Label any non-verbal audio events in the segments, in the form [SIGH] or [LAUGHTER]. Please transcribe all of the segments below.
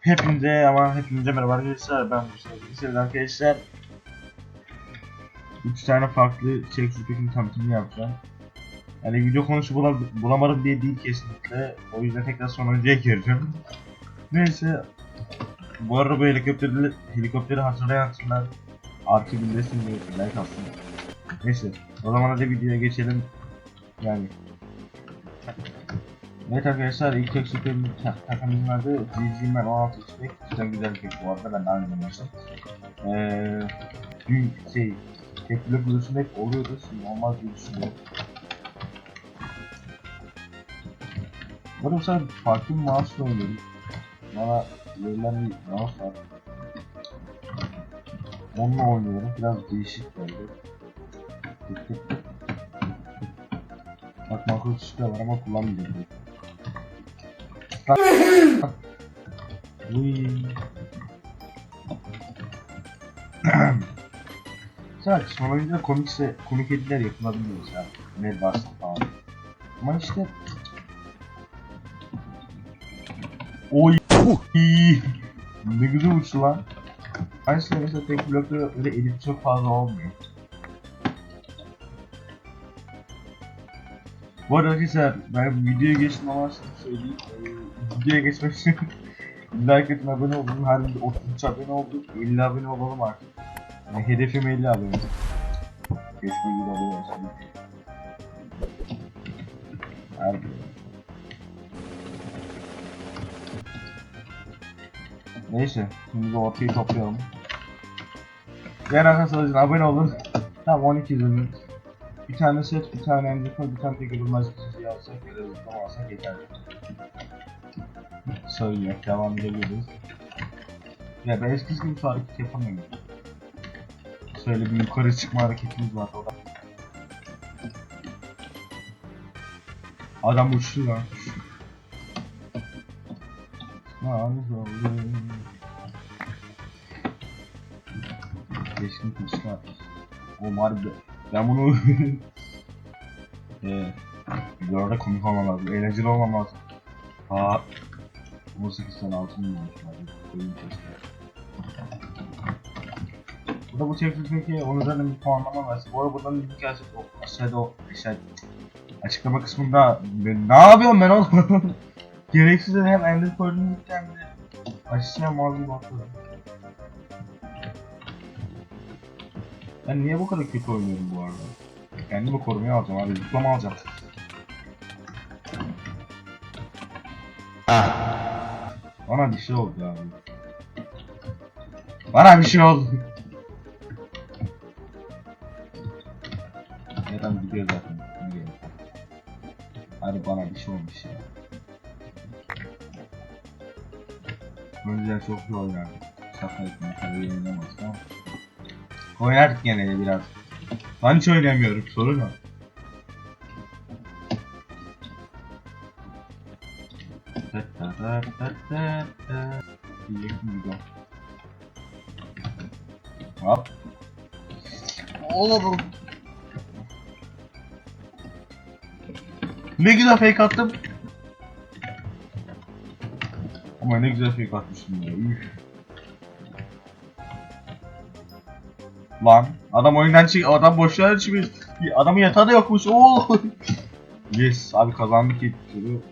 Hepinize ama hepinize merhaba arkadaşlar. Ben Mustafa Sevgili arkadaşlar. 3 tane farklı çek şirketin tanıtımını yapacağım. Yani video konusu bula- bulamadım diye değil kesinlikle. O yüzden tekrar sonuncuya gireceğim. Neyse. Bu arada bu helikopteri, helikopteri hatırlayansınlar Artı bildesin diye like atsın. Neyse. O zaman hadi videoya geçelim. Yani Evet arkadaşlar ilk tek süperin takımın adı GG'men 16 içmek Cidden güzel bir bu arada ben daha önce oynamıştım Eee Dün şey Tek blok hep oluyordu şimdi olmaz diye düşünüyorum. Bu arada sefer farklı bir mouse'la oynuyorum Bana verilen bir mouse var. Onunla oynuyorum biraz değişik geldi. Bak makro tuşu var ama kullanmayacağım. Sadece son komikse komik ediler yapılabiliyor ya. Ne varsa falan. Ama işte Oy. ne güzel uçtu lan. Aynısı mesela tek blokta öyle edit çok fazla olmuyor. Bu arada arkadaşlar ben videoya geçtim ama şunu söyleyeyim. Ee, videoya geçmek için [LAUGHS] like atın abone olun. Her bir 33 abone olduk. 50 abone olalım artık. Yani hedefim 50 abone. Keşke 100 abone olsun. Her Neyse, şimdi ortayı toplayalım. Diğer arkadaşlar abone olun. Tamam 12 izledim. Bir tane set, bir tane endika, bir tane de görünmez kızı yazsak ya da zıplama alsak yeterli. Söyleyeyim, devam edebiliriz. Ya ben eskisi gibi hareket yapamıyorum. Şöyle bir yukarı çıkma hareketimiz var orada. Adam uçtu lan. Yalnız oldum. Keskin kuşlar. O harbi. Ben bunu [LAUGHS] Eee Bir arada komik olmam lazım, eğlenceli olmam lazım. Aa 18 tane altın mı olmuş abi? Oyun testler. Burada bu çekimdeki onun üzerine bir puanlama var. Bu arada buradan gelecek o aşağıda o aşağı açıklama kısmında ben, ne yapıyorum ben oğlum? [LAUGHS] Gereksiz hem ender hem de aşağıya malzeme bakıyorum. Ben niye bu kadar kötü oynuyorum bu arada? Kendimi korumaya alacağım abi, diploma alacağım. Bana bir şey oldu abi. Bana bir şey oldu. [LAUGHS] Neden gidiyor zaten. Hadi bana bir şey olmuş ya. Önceden çok iyi oynardık. Şaka etme tabii yayınlamazdık ama. Oynardık gene biraz. Ben hiç oynamıyorum sorun o. Hop. Oğlum. Ne güzel fake attım. Ama ne güzel fake atmışım ya. Üf. Lan adam oyundan çık adam boşluğa çıkmış. Adamın yatağı da yokmuş. Oo. [LAUGHS] yes abi kazandık ilk turu.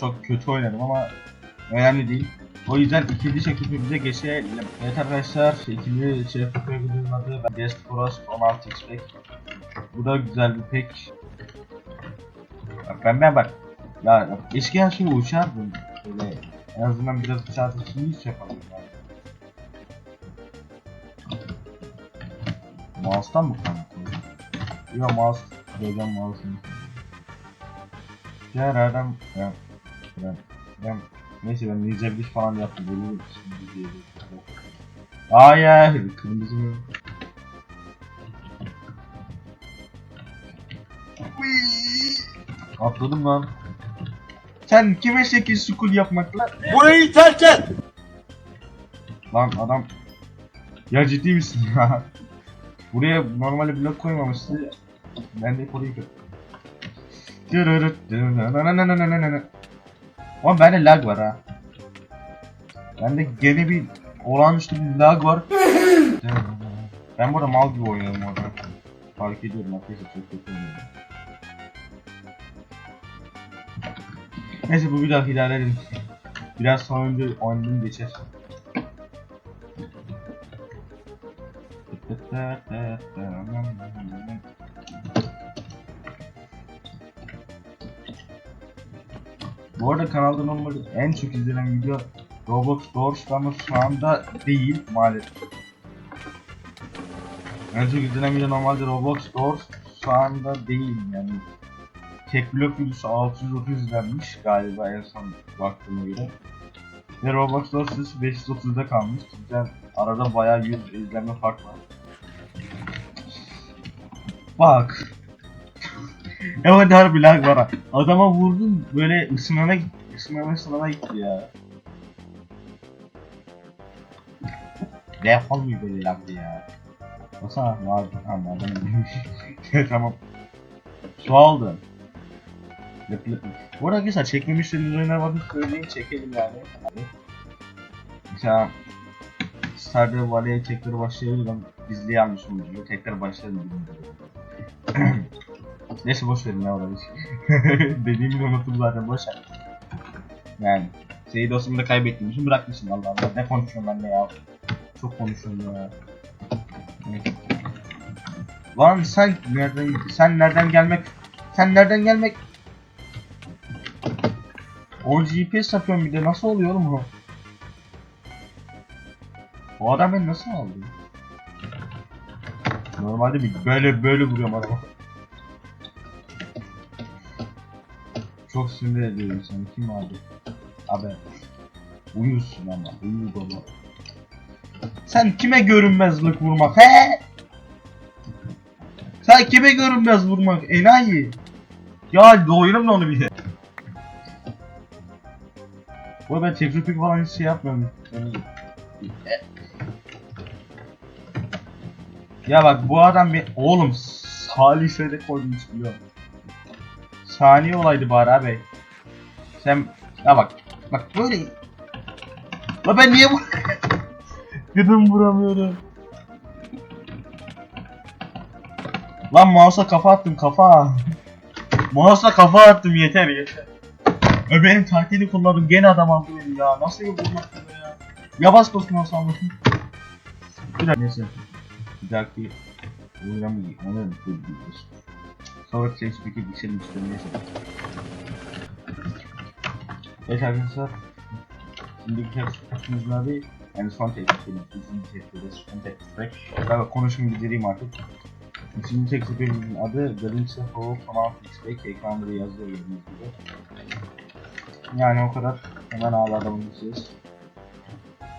Çok kötü oynadım ama önemli değil. O yüzden ikinci şeklimize geçelim. Evet arkadaşlar ikinci şey videonun adı ben Guest Frost 16 expect. Bu da güzel bir pek. Bak ben bak. Ya eskiden şimdi uçardım. Böyle en azından biraz uçardım şimdi hiç yapamıyorum yani. Mouse'tan mı kanka? Yok mouse koyacağım mouse'unu. Diğer adam ben ben ben neyse ben Ninja Blitz falan yaptım böyle şimdi diyeceğim. Hayır kırmızı mı? Atladım lan. Sen kime şekil sukul yapmakla? Burayı terk et. Lan adam ya ciddi misin ya? Buraya normalde blok koymamıştı. Ben de kırdım. Oğlum bende lag var ha. Bende gene bir olağanüstü bir lag var. ben burada mal gibi oynuyorum orada. Fark ediyorum arkadaşlar çok kötü oynuyorum. Neyse bu bir daha idare. Biraz sonra önce oynadım geçer. Bu arada kanalda normalde en çok izlenen video Roblox Doors ama şu anda değil maalesef. En çok izlenen video normalde Roblox Doors şu anda değil yani. Tek blok videosu 630 izlenmiş galiba en son baktığıma göre. Ve Roblox Doors 530'da kalmış. Cidden arada bayağı 100 izlenme fark var. Bak. evet harbi lag var. ha. Adama vurdum böyle ısınana gitti. Isınana ısınana gitti ya. Ne yapalım böyle lagdı ya. Baksana vardı tamam adam [LAUGHS] tamam. Su aldı. Lep lep. Bu arada arkadaşlar çekmemiş istediğiniz oyunlar vardı söyleyin çekelim yani. Mesela Stardew Valley'e tekrar başlayabilirim. Gizliye almışım diyor. Tekrar başlayalım. [CLEARS THROAT] Neyse boş verin ya orayı. [LAUGHS] Dediğimi de unuttum zaten boş ver. Yani şeyi dostumu da kaybetmişim bırakmışım Allah Allah. Ne konuşuyorum ben ne ya. Çok konuşuyorum ya. Lan sen nereden sen nereden gelmek sen nereden gelmek o GPS yapıyorum bir de nasıl oluyor oğlum bu? O adam beni nasıl aldı? Normalde bir böyle böyle vuruyorum adama. Çok sinir ediyorum seni. Kim aldı? Abi. Uyuyorsun ama. Uyu baba. Sen kime görünmezlik vurmak he? Sen kime görünmez vurmak enayi? Ya doyurum da onu bir de. Bu ben tekropik falan hiç şey yapmıyorum. Ya bak bu adam bir oğlum Salih'e koymuş biliyor. Saniye olaydı bari abi. Sen ya bak bak böyle La ben niye bu [LAUGHS] Gıdım vuramıyorum. Lan mouse'a kafa attım kafa. mouse'a kafa attım yeter yeter. Ö benim tahtini kullandım gene adam aldı beni ya. Nasıl bu ya? Ya bas bas mouse almasın. Bir dakika neyse. Bir dahaki oyuna mı ona mı koyuyoruz? Sonra Facebook'e geçelim istiyorum neyse. Evet arkadaşlar. Şimdiki tepkimizin adı yani son tepkimiz. İkinci tepkimiz son tepkimiz. Ben konuşmayı bitireyim artık. Üçüncü tepkimizin adı Galaxy Home Final Fix Ekranda da yazıyor gördüğünüz gibi. Yani o kadar. Hemen ağlarda bunu geçeceğiz.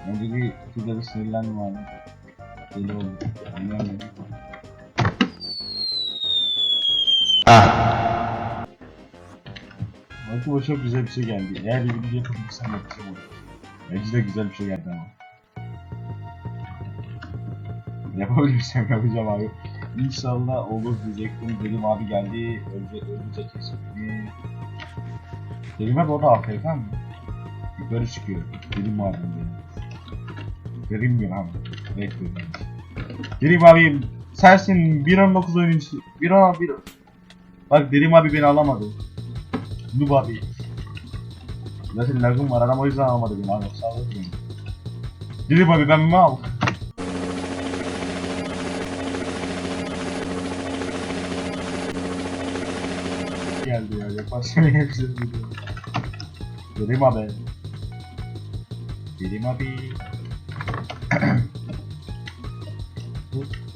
Önce bir şurada bir sinirlendim abi. Deli oldu. Anlayamıyorum. Belki bu çok güzel bir şey geldi. Eğer bir video yapabilirsem yapacağım onu. Bence de güzel bir şey geldi ama. Yapabilirsem yapacağım abi. İnşallah olur diyecektim. Dedim abi geldi. Önce önce kesin. Dedim abi o da AFK mı? Yukarı çıkıyor. Dedim abi benim. Dedim bir abi. Evet dedim. Dedim abi sensin 1.19 oyuncusu. 1.1 Bak dedim abi beni alamadı. Noob abi. Zaten lagım var adam o yüzden almadı beni abi. Sağ olun. Dedim abi ben mal. Geldi ya yaparsın [LAUGHS] hepsini biliyorum. Dedim abi. Dedim abi.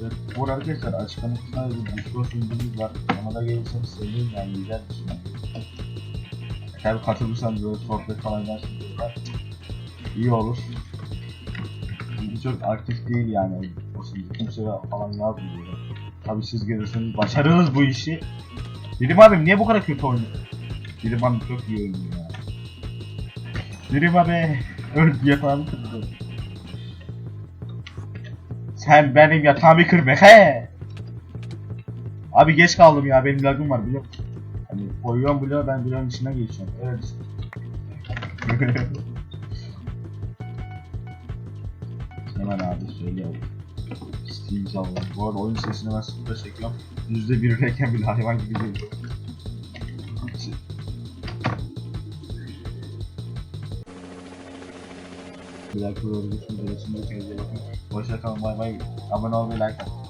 Bu, bu arkadaşlar açıklamasında bir Discord linkimiz var. Ona da gelirseniz sevinirim yani güzel bir şey. Eğer katılırsanız böyle sohbet falan edersiniz. İyi olur. Çünkü çok aktif değil yani. O şimdi kimse falan yazmıyor. Tabi siz gelirseniz başarırız bu işi. Dedim abim niye bu kadar kötü oynuyor? Dedim abi çok iyi oynuyor ya. Dedim abi öl yatağımı kırdı. Sen benim yatağımı kırma he. Abi geç kaldım ya benim lagım var biliyor musun? Hani koyuyorum bloğu ben bloğun içine geçiyorum. Evet. [LAUGHS] Hemen abi söylüyorum. Steam alalım. Bu arada oyun sesini ben sıfırda çekiyorum. Yüzde bir reken bile hayvan gibi değil. Bir dakika doğru geçmiş. Kendinize bakın. Hoşça kalın. Bay bay. Abone olmayı like atın.